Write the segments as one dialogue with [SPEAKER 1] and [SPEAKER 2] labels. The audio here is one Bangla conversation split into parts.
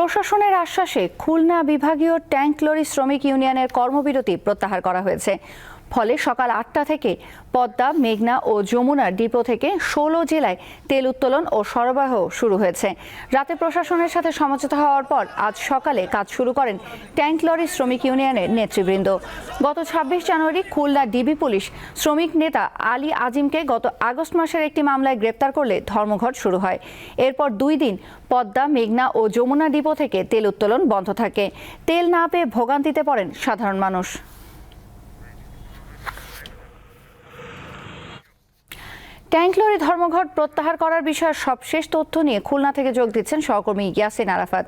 [SPEAKER 1] প্রশাসনের আশ্বাসে খুলনা বিভাগীয় ট্যাঙ্ক লরি শ্রমিক ইউনিয়নের কর্মবিরতি প্রত্যাহার করা হয়েছে। ফলে সকাল আটটা থেকে পদ্মা, মেঘনা ও যমুনার ডিপো থেকে ষোলো জেলায় তেল উত্তোলন ও সরবরাহ শুরু হয়েছে। রাতে প্রশাসনের সাথে সমঝোতা হওয়ার পর আজ সকালে কাজ শুরু করেন ট্যাঙ্ক লরি শ্রমিক ইউনিয়নের নেতৃবৃন্দ। গত ছাব্বিশ জানুয়ারি খুলনা ডিবি পুলিশ শ্রমিক নেতা আলী আজিমকে গত আগস্ট মাসের একটি মামলায় গ্রেপ্তার করলে ধর্মঘট শুরু হয়। এরপর দুই দিন পদ্মা, মেঘনা ও যমুনা ডিপো থেকে তেল উত্তোলন বন্ধ থাকে। তেল না পেয়ে ভোগান্তিতে পড়েন সাধারণ মানুষ। ট্যাঙ্ক লরি ধর্মঘট প্রত্যাহার করার বিষয়ে সবশেষ তথ্য নিয়ে খুলনা থেকে যোগ দিচ্ছেন সহকর্মী ইয়াসিন আরাফাত।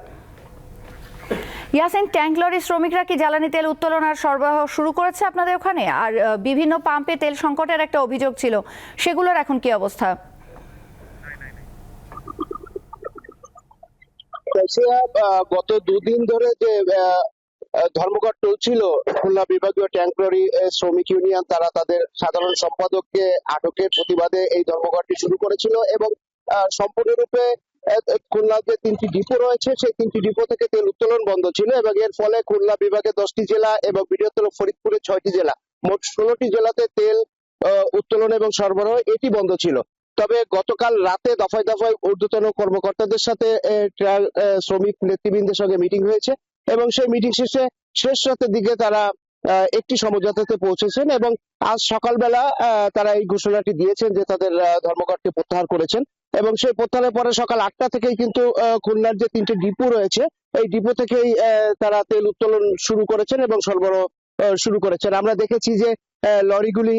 [SPEAKER 1] ইয়াসিন, ট্যাঙ্ক লরি শ্রমিকরা কি জ্বালানি তেল উত্তোলন আর সরবরাহ শুরু করেছে আপনাদের ওখানে? আর বিভিন্ন পাম্পে তেল সংকটের একটা অভিযোগ ছিল, সেগুলোর এখন কি অবস্থা?
[SPEAKER 2] রাশিয়া গত দুদিন ধরে যে ধর্মঘট চলছিল খুলনা বিভাগীয় ট্যাঙ্ক লরি আহ, শ্রমিক ইউনিয়ন তারা তাদের সাধারণ সম্পাদককে আটকের প্রতিবাদে এই ধর্মঘটটি শুরু করেছিল এবং সম্পূর্ণরূপে খুলনা যে তিনটি ডিপো রয়েছে সেই তিনটি ডিপো থেকে তেল উত্তোলন বন্ধ ছিল এবং এর ফলে খুলনা বিভাগে দশটি জেলা এবং বৃহত্তর ফরিদপুরে ছয়টি জেলা। মোট ষোলোটি জেলাতে তেল উত্তোলন এবং সরবরাহ এটি বন্ধ ছিল। তবে গতকাল রাতে দফায় দফায় ঊর্ধ্বতন কর্মকর্তাদের সাথে ট্রাক শ্রমিক নেতৃবৃন্দের সঙ্গে মিটিং হয়েছে এবং সেই মিটিং শেষে শেষ রাতের দিকে তারা একটি সমঝোতাতে পৌঁছেছেন এবং আজ সকালবেলা তারা এই ঘোষণাটি দিয়েছেন যে তাদের ধর্মঘটকে প্রত্যাহার করেছেন এবং সেই প্রত্যাহারের পরে সকাল আটটা থেকেই কিন্তু খুলনার যে তিনটি ডিপো রয়েছে, এই ডিপো থেকেই তারা তেল উত্তোলন শুরু করেছেন এবং সরবরাহ শুরু করেছেন। আমরা দেখেছি যে লরিগুলি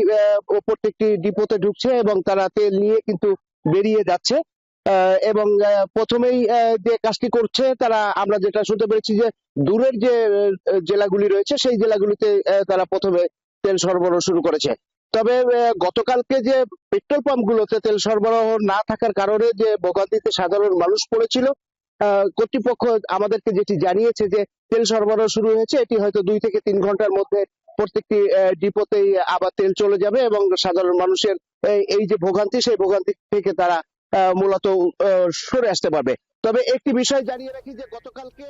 [SPEAKER 2] প্রত্যেকটি ডিপোতে ঢুকছে এবং তারা তেল নিয়ে কিন্তু বেরিয়ে যাচ্ছে। এবং প্রথমেই যে কাজটি করছে তারা, আমরা যেটা শুনতে পেরেছি যে, দূরের যে জেলাগুলি রয়েছে সেই জেলাগুলিতে তারা প্রথমে তেল সরবরাহ শুরু করেছে। তবে গতকালকে যে পেট্রোল পাম্পগুলোতে তেল সরবরাহ না থাকার কারণে যে ভোগান্তিতে সাধারণ মানুষ পড়েছিল কর্তৃপক্ষ আমাদেরকে যেটি জানিয়েছে যে তেল সরবরাহ শুরু হয়েছে, এটি হয়তো দুই থেকে তিন ঘণ্টার মধ্যে প্রত্যেকটি ডিপোতেই আবার তেল চলে যাবে এবং সাধারণ মানুষের, এই- যে ভোগান্তি, সেই ভোগান্তি থেকে তারা মূলত সরে আসতে পারবে। তবে একটি বিষয় জানিয়ে রাখি যে গতকালকে